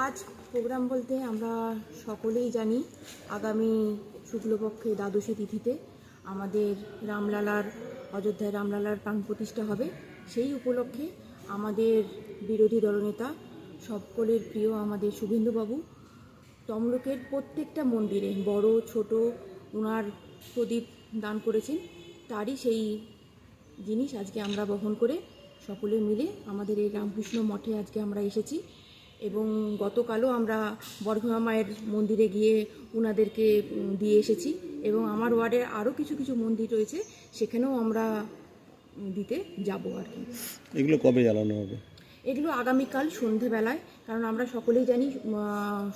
আজ প্রোগ্রাম বলতে আমরা সকলেই জানি আগামী শুক্লপক্ষে দ্বাদশী তিথিতে আমাদের রামলালার, অযোধ্যায় রামলালার প্রাণ প্রতিষ্ঠা হবে। সেই উপলক্ষে আমাদের বিরোধী দলনেতা, সকলের প্রিয় আমাদের শুভেন্দুবাবু, তমলুকের প্রত্যেকটা মন্দিরে বড়, ছোট ওনার প্রদীপ দান করেছেন। তারই সেই জিনিস আজকে আমরা বহন করে সকলে মিলে আমাদের এই রামকৃষ্ণ মঠে আজকে আমরা এসেছি। এবং গতকালও আমরা বর্ধমা মায়ের মন্দিরে গিয়ে ওনাদেরকে দিয়ে এসেছি এবং আমার ওয়ার্ডের আরও কিছু কিছু মন্দির রয়েছে সেখানেও আমরা দিতে যাব আর কি। এগুলো কবে জ্বালানো হবে? এগুলো আগামীকাল সন্ধেবেলায় কারণ আমরা সকলেই জানি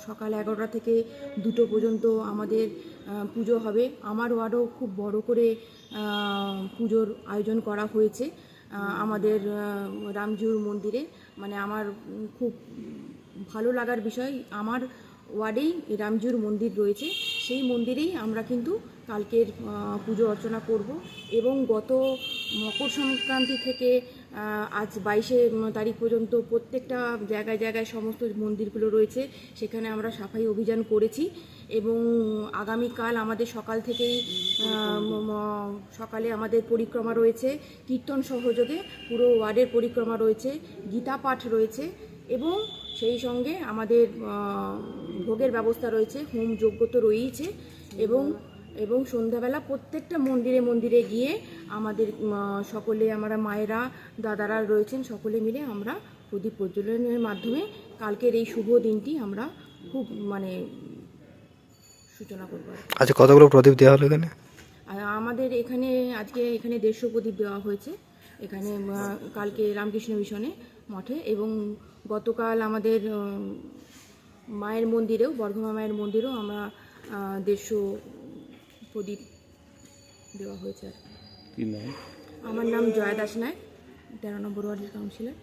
সকাল এগারোটা থেকে দুটো পর্যন্ত আমাদের পুজো হবে। আমার ওয়ার্ডও খুব বড় করে পুজোর আয়োজন করা হয়েছে আমাদের রামজুর মন্দিরে। মানে আমার খুব ভালো লাগার বিষয় আমার ওয়ার্ডেই রামজুর মন্দির রয়েছে। সেই মন্দিরেই আমরা কিন্তু কালকের পুজো অর্চনা করব এবং গত মকর সংক্রান্তি থেকে আজ বাইশে তারিখ পর্যন্ত প্রত্যেকটা জায়গায় জায়গায় সমস্ত মন্দিরগুলো রয়েছে। সেখানে আমরা সাফাই অভিযান করেছি এবং আগামীকাল আমাদের সকাল থেকেই সকালে আমাদের পরিক্রমা রয়েছে। কীর্তন সহযোগে পুরো ওয়ার্ডের পরিক্রমা রয়েছে। গীতা পাঠ রয়েছে এবং সেই সঙ্গে আমাদের ভোগের ব্যবস্থা রয়েছে হোম যজ্ঞ তো রয়েইছে এবং এবং সন্ধ্যাবেলা প্রত্যেকটা মন্দিরে মন্দিরে গিয়ে আমাদের সকলে আমরা মায়েরা দাদারা রয়েছেন সকলে মিলে আমরা প্রদীপ প্রজ্বলনের মাধ্যমে কালকের এই শুভ দিনটি আমরা খুব মানে সূচনা করব আচ্ছা কতগুলো প্রদীপ দেওয়া হলো এখানে? আমাদের এখানে আজকে এখানে দেড়শো প্রদীপ দেওয়া হয়েছে। এখানে কালকে রামকৃষ্ণ মিশনে মঠে এবং গতকাল আমাদের মায়ের মন্দিরেও বর্ধমা মায়ের মন্দিরেও আমরা দেড়শো প্রদীপ দেওয়া হয়েছে আর আমার নাম জয়া দাস নায় তেরো নম্বর ওয়ার্ডের কাউন্সিলর।